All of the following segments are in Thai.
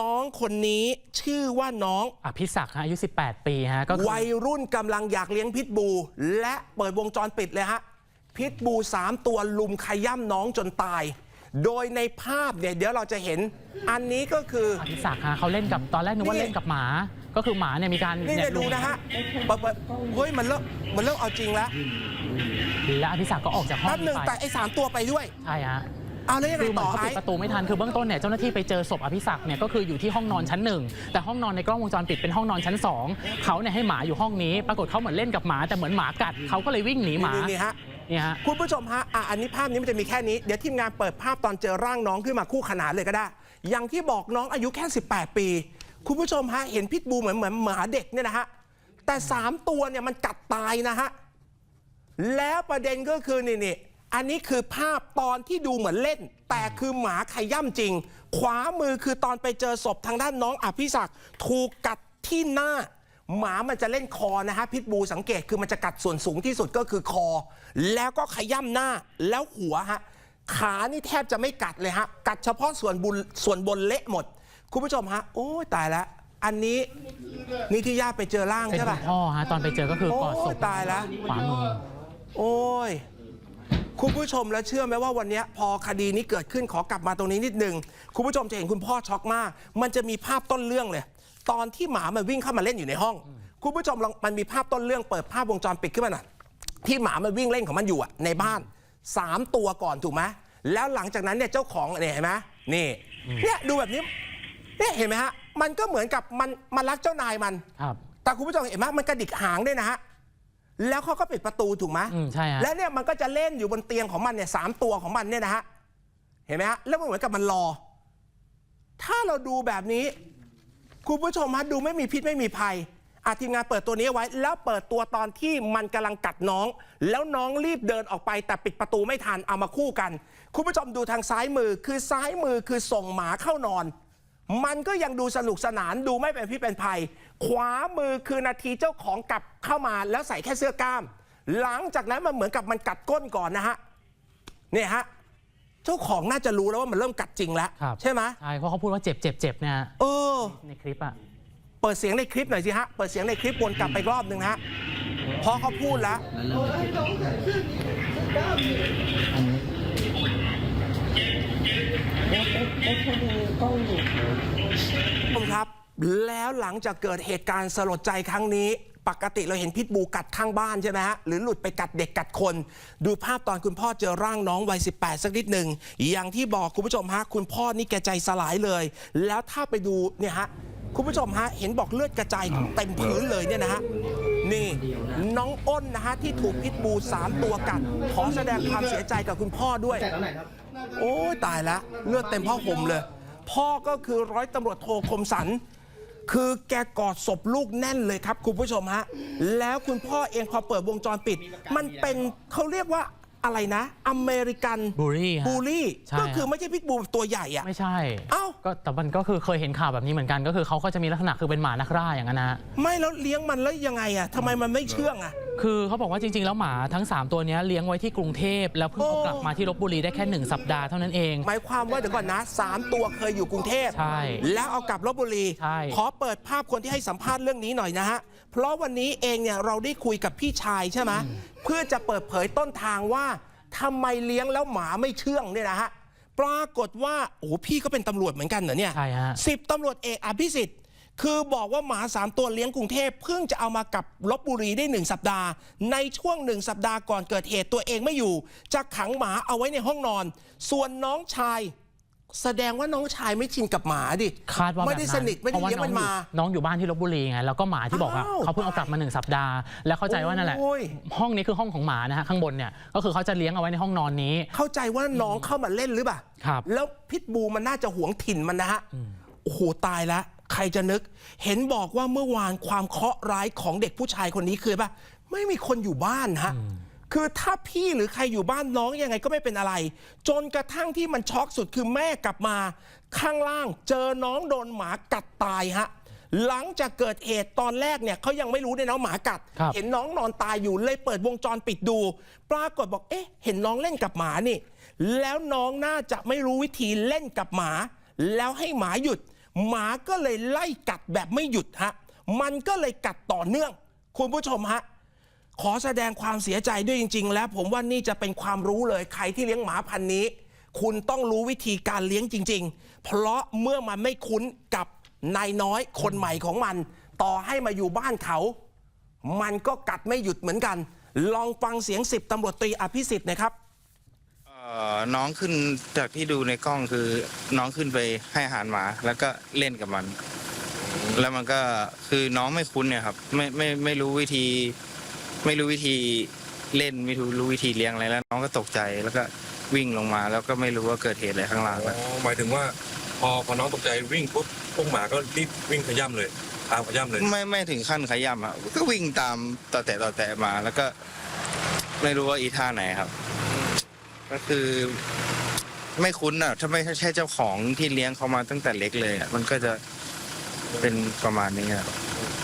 น้องคนนี้ชื่อว่าน้องอภิศักดิ์ฮะอายุ 18 ปีฮะก็คือวัยรุ่นกำลังอยากเลี้ยงพิษบู และเปิดวงจรปิดเลยฮะ พิษบูสามตัวลุมขย่ำน้องจนตาย โดยในภาพเนี่ยเดี๋ยวเราจะเห็น อันนี้ก็คือ อภิศักดิ์ฮะเขาเล่นกับตอนแรกนึกว่านี่เล่นกับหมา ก็คือหมาเนี่ยมีการนี่เนี่ยดูนะฮะเปิดเปิดเฮ้ยมันเริ่มมันเริ่มเอาจริงแล้วและอภิศักดิ์ก็ออกจากห้องแป๊บหนึ่งไปแต่ไอ้สามตัวไปด้วย ใช่ฮะ เอาแล้วยังไงคือเหมือต่นอเขาไอ้ ปิดประตูไม่ทันคือเบื้องต้นเนี่ยเจ้าหน้าที่ไปเจอศพอภิศักดิ์เนี่ยก็คืออยู่ที่ห้องนอนชั้นหนึ่งแต่ห้องนอนในกล้องวงจรปิดเป็นห้องนอนชั้นสองเขาเนี่ยให้หมาอยู่ห้องนี้ ปรากฏเขาเหมือนเล่นกับหมาแต่เหมือนหมากัดเขาก็เลยวิ่งหนีหมานี่นี่ฮะ เนี่ยฮะ คุณผู้ชมฮะอะอันนี้ภาพนี้มันจะมีแค่นี้ เดี๋ยวทีมงานเปิดภาพตอนเจอร่างน้องขึ้นมาคู่ขนานเลยก็ได้ อย่างที่บอกน้องอายุแค่ 18 ปี คุณผู้ชมฮะ เห็นพิษบูเหมือนเหมือนหมาเด็กเนี่ยนะฮะ แต่ 3 ตัวเนี่ยมันกัดตายนะฮะ แล้วประเด็นก็คือนี่นี่ อันนี้คือภาพตอนที่ดูเหมือนเล่น แต่คือหมาขย่ำจริง ขวามือคือตอนไปเจอศพทางด้านน้องอภิศักดิ์ถูกกัดที่หน้า หมามันจะเล่นคอนะฮะพิษบูสังเกตคือมันจะกัดส่วนสูงที่สุดก็คือคอ แล้วก็ขย่ำหน้าแล้วหัวฮะขานี่แทบจะไม่กัดเลยฮะกัดเฉพาะส่วนบุญส่วนบนเละหมด คุณผู้ชมฮะโอ้ยตายแล้วอันนี้นี่ที่ญาติไปเจอร่างเป็นใช่คุป่ะณพ่อฮะตอนไปเจอก็คือกอดศโอ้พยตายแล้ว ขวามือ โอ้ย คุณผู้ชมแล้วเชื่อไหมว่าวันเนี้ยพอคดีนี้เกิดขึ้นขอกลับมาตรงนี้นิดนึง คุณผู้ชมจะเห็นคุณพ่อช็อกมาก มันจะมีภาพต้นเรื่องเลย ตอนที่หมามันวิ่งเข้ามาเล่นอยู่ในห้อง คุณผู้ชมลองมันมีภาพต้นเรื่องเปิดภาพวงจรปิดขึ้นมาหน่อยที่หมามันวิ่งเล่นของมันอยู่อะในบ้านสามตัวก่อนถูกไหมแล้วหลังจากนั้นเนี่ยเจ้าของเนี่ยเห็นไหมนี่เนี่ยดูแบบนี้เนี่ยเห็นไหมฮะมันก็เหมือนกับมันมันรักเจ้านายมัน ครับ แต่คุณผู้ชมเห็นไหมมันกระดิกหางด้วยนะฮะ แล้วเขาก็ปิดประตูถูกไหมอืมใช่ฮะ แล้วเนี่ยมันก็จะเล่นอยู่บนเตียงของมันเนี่ยสามตัวของมันเนี่ยนะฮะ เห็นไหมฮะ แล้วมันเหมือนกับมันรอ ถ้าเราดูแบบนี้ คุณผู้ชมฮะดูไม่มีพิษไม่มีภัยอาทีมงานเปิดตัวนี้ไว้ แล้วเปิดตัวตอนที่มันกำลังกัดน้อง แล้วน้องรีบเดินออกไปแต่ปิดประตูไม่ทันเอามาคู่กัน คุณผู้ชมดูทางซ้ายมือคือซ้ายมือคือส่งหมาเข้านอน มันก็ยังดูสนุกสนานดูไม่เป็นพิษเป็นภัย ขวามือคือนาทีเจ้าของกลับเข้ามาแล้วใส่แค่เสื้อกล้าม หลังจากนั้นมันเหมือนกับมันกัดก้นก่อนนะฮะเนี่ยฮะเจ้าของน่าจะรู้แล้วว่ามันเริ่มกัดจริงแล้วครับใช่ไหมใช่เพราะเขาพูดว่าเจ็บเจ็บเจ็บเนี่ยเออในคลิปอะเปิดเสียงในคลิปหน่อยสิฮะเปิดเสียงในคลิปวนกลับไปอีกรอบหนึ่งนะฮะเพราะ เขาพูดแล้วคุณครับ แล้วหลังจากเกิดเหตุการณ์สลดใจครั้งนี้ ปกติเราเห็นพิษบูกัดข้างบ้านใช่ไหมฮะ หรือหลุดไปกัดเด็กกัดคน ดูภาพตอนคุณพ่อเจอร่างน้องวัย 18 สักนิดหนึ่ง อย่างที่บอกคุณผู้ชมฮะ คุณพ่อนี่แกใจสลายเลย แล้วถ้าไปดูเนี่ยฮะ คุณผู้ชมฮะ เห็นบอกเลือดกระจายเต็มพื้นเลยเนี่ยนะฮะ นี่ น้องอ้นนะฮะที่ถูกพิษบูสามตัวกัด ขอแสดงความเสียใจกับคุณพ่อด้วย โอ้ยตายแล้วเลือดเต็มผ้าห่มเลย พ่อก็คือร้อยตำรวจโทคมสัน คือแกกอดศพลูกแน่นเลยครับคุณผู้ชมฮะ แล้วคุณพ่อเองพอเปิดวงจรปิด มันเป็นเขาเรียกว่า อะไรนะ อเมริกันบูลลี่ฮะ บูลลี่ใช่ ก็คือไม่ใช่พิกบูตัวใหญ่อะไม่ใช่ เอ้า ก็แต่มันก็คือเคยเห็นข่าวแบบนี้เหมือนกันก็คือเขาก็จะมีลักษณะคือเป็นหมานักล่าอย่างนั้นนะฮะ ไม่แล้วเลี้ยงมันแล้วยังไงอะทำไมมันไม่เชื่องอะ คือเขาบอกว่าจริง ๆ แล้วหมาทั้ง 3 ตัวเนี้ยเลี้ยงไว้ที่กรุงเทพแล้วเพิ่งเอาโอ้กลับมาที่ลบบุรีได้แค่ 1 สัปดาห์เท่านั้นเอง หมายความว่าเดี๋ยวก่อนนะสามตัวเคยอยู่กรุงเทพใช่แล้วเอากลับลบบุรี ใช่ ขอเปิดภาพคนที่ให้สัมภาษณ์เรื่องนี้หน่อยนะฮะ เพราะวันนี้เองเนี่ยเราได้คุยกับพี่ชายใช่ไหมเพื่อจะเปิดเผยต้นทางว่าทำไมเลี้ยงแล้วหมาไม่เชื่องเนี่ยนะฮะ ปรากฏว่าโอ้โหพี่ก็เป็นตำรวจเหมือนกันเหรอเนี่ยใช่ฮะ สิบตำรวจเอกอภิสิทธิ์ คือบอกว่าหมาสามตัวเลี้ยงกรุงเทพเพิ่งจะเอามากับลบบุรีได้หนึ่งสัปดาห์ ในช่วงหนึ่งสัปดาห์ก่อนเกิดเหตุตัวเองไม่อยู่ จะขังหมาเอาไว้ในห้องนอน ส่วนน้องชาย แสดงว่าน้องชายไม่ชินกับหมาดิคาดว่าไม่ได้แบบสนิทไม่ได้พราะว่าเลี้ยงมันองมาอยู่น้องอยู่บ้านที่ลบบุรีไงแล้วก็หมาที่บอกอะอ้าวเขาเพิ่งเอากลับมาหนึ่งสัปดาห์ แล้วเข้าใจว่านั่นแหละ โอ้ย ห้องนี้คือห้องของหมานะฮะข้างบนเนี่ยก็คือเขาจะเลี้ยงเอาไว้ในห้องนอนนี้ เข้าใจว่าน้องเข้ามาเล่นหรือเปล่า ครับ แล้วพิษบูมันน่าจะหวงถิ่นมันนะฮะ โอ้โห ตายแล้ว ใครจะนึก เห็นบอกว่าเมื่อวานความเคราะห์ร้ายของเด็กผู้ชายคนนี้คือป่ะไม่มีคนอยู่บ้านฮะคือถ้าพี่หรือใครอยู่บ้านน้องยังไงก็ไม่เป็นอะไร จนกระทั่งที่มันช็อกสุดคือแม่กลับมา ข้างล่างเจอน้องโดนหมากัดตายฮะหลังจากเกิดเหตุตอนแรกเนี่ยเขายังไม่รู้เลยนะหมากัดครับเห็นน้องนอนตายอยู่เลยเปิดวงจรปิดดู ปรากฏบอกเอ๊ะ เห็นน้องเล่นกับหมานี่ แล้วน้องน่าจะไม่รู้วิธีเล่นกับหมา แล้วให้หมาหยุด หมาก็เลยไล่กัดแบบไม่หยุดฮะมันก็เลยกัดต่อเนื่อง คุณผู้ชมฮะขอแสดงความเสียใจด้วยจริง ๆ แล้ว ผมว่านี่จะเป็นความรู้เลยใครที่เลี้ยงหมาพันนี้ คุณต้องรู้วิธีการเลี้ยงจริง ๆ เพราะเมื่อมันไม่คุ้นกับนายน้อยคนใหม่ของมัน ต่อให้มาอยู่บ้านเขา มันก็กัดไม่หยุดเหมือนกัน ลองฟังเสียงสิบตำรวจตรีอภิสิทธิ์นะครับ น้องขึ้นจากที่ดูในกล้องคือน้องขึ้นไปให้อาหารหมา แล้วก็เล่นกับมัน แล้วมันก็คือน้องไม่คุ้นเนี่ยครับ ไม่ไม่ไม่รู้วิธี ไม่รู้วิธีเล่นไม่รู้รู้วิธีเลี้ยงอะไรแล้ว น้องก็ตกใจแล้วก็วิ่งลงมา แล้วก็ไม่รู้ว่าเกิดเหตุอะไรข้างล่างอ๋แล้วอหมายถึงว่า พอพอน้องตกใจวิ่งปุ๊บพวกหมาก็รีบวิ่งขย้ำเลยตามขย้ำเลยไม่ไม่ถึงขั้นขย้ำอะก็วิ่งตามต่อแต่ต่อแต่มา แล้วก็ ไม่รู้ว่าอีท่าไหนครับ ก็คือ ไม่คุ้นอะ ถ้าไม่ใช่เจ้าของที่เลี้ยงเขามาตั้งแต่เล็กเลยอะมันก็จะเป็นประมาณนี้ครับ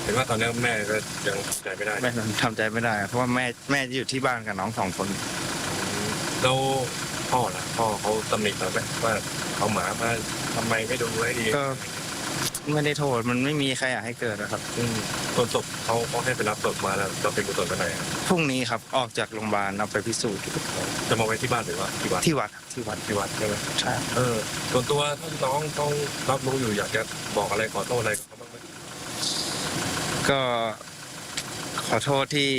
เห็นว่าตอนนี้แม่ก็ยังใจไม่ได้แม่ทำใจไม่ได้เพราะว่าแม่แม่จะอยู่ที่บ้านกับน้องสองคนแล้วพ่อล่ะพ่อเขาตำหนิเราไหมว่าเอาหมามาทำไมไม่ดูให้ดีก็ ไม่ได้โทษมันไม่มีใครอยากให้เกิดนะครับอืมส่วนศพเขาเขาให้ไปรับศพมาแล้วเราเป็นกุศลไปไหนอะพรุ่งนี้ครับออกจากโรงพยาบาลเอาไปพิสูจน์จะมาไว้ที่บ้านหรือว่าที่วัดที่วัดครับที่วัดที่วัดใช่ไหมใช่ เออส่วนตัวถ้าน้องต้องรับรู้อยู่อยากจะบอกอะไรขอโทษอะไรเขาบ้างไหมก็ขอโทษที่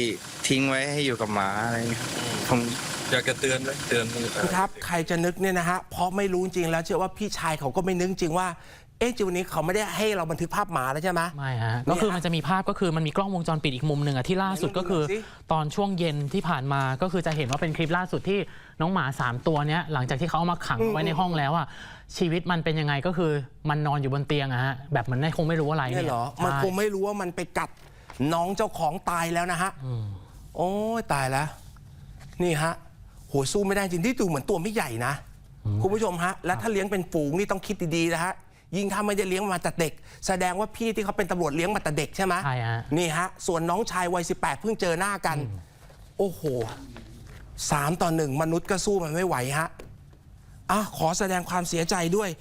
ทิ้งไว้ให้อยู่กับหมาอะไรอย่างเงี้ยครับผมอยากจะเตือนไหมเตือนเอ่อครับ ใครจะนึกเนี่ยนะฮะ เพราะไม่รู้จริงแล้วเชื่อว่าพี่ชายเขาก็ไม่นึกจริงว่า เอ๊ะจริงวันนี้เขาไม่ได้ให้เราบันทึกภาพหมาแล้วใช่ไหม ไม่ฮะเนี่ยก็คือมันจะมีภาพก็คือมันมีกล้องวงจรปิดอีกมุมหนึ่งอะที่ล่าสุดก็คือไหนลองดูหน่อยสิตอนช่วงเย็นที่ผ่านมาก็คือจะเห็นว่าเป็นคลิปล่าสุดที่น้องหมา 3 ตัวเนี้ยหลังจากที่เขาเอามาขังไว้ในห้องแล้วอะชีวิตมันเป็นยังไงก็คือมันนอนอยู่บนเตียงอะฮะแบบมันไม่คงไม่รู้อะไรเนี่ยเนี่ยเหรอมันใช่คงไม่รู้ว่ามันไปกัดน้องเจ้าของตายแล้วนะฮะอืมโอ้ยตายแล้วนี่ฮะโหสู้ไม่ได้จริงที่ดูเหมือนตัวไม่ใหญ่นะคุณผู้ชมฮะ แล้วถ้าเลี้ยงเป็นฝูงนี่ต้องคิดดีๆนะฮะ ยิ่งถ้าไม่ได้เลี้ยงมาแต่เด็ก แสดงว่าพี่ที่เขาเป็นตำรวจเลี้ยงมาแต่เด็กใช่ไหมใช่ฮะ นี่ฮะ ส่วนน้องชายวัย18 เพิ่งเจอหน้ากัน โอ้โหสามต่อหนึ่งมนุษย์ก็สู้มันไม่ไหวฮะอะขอแสดงความเสียใจด้วย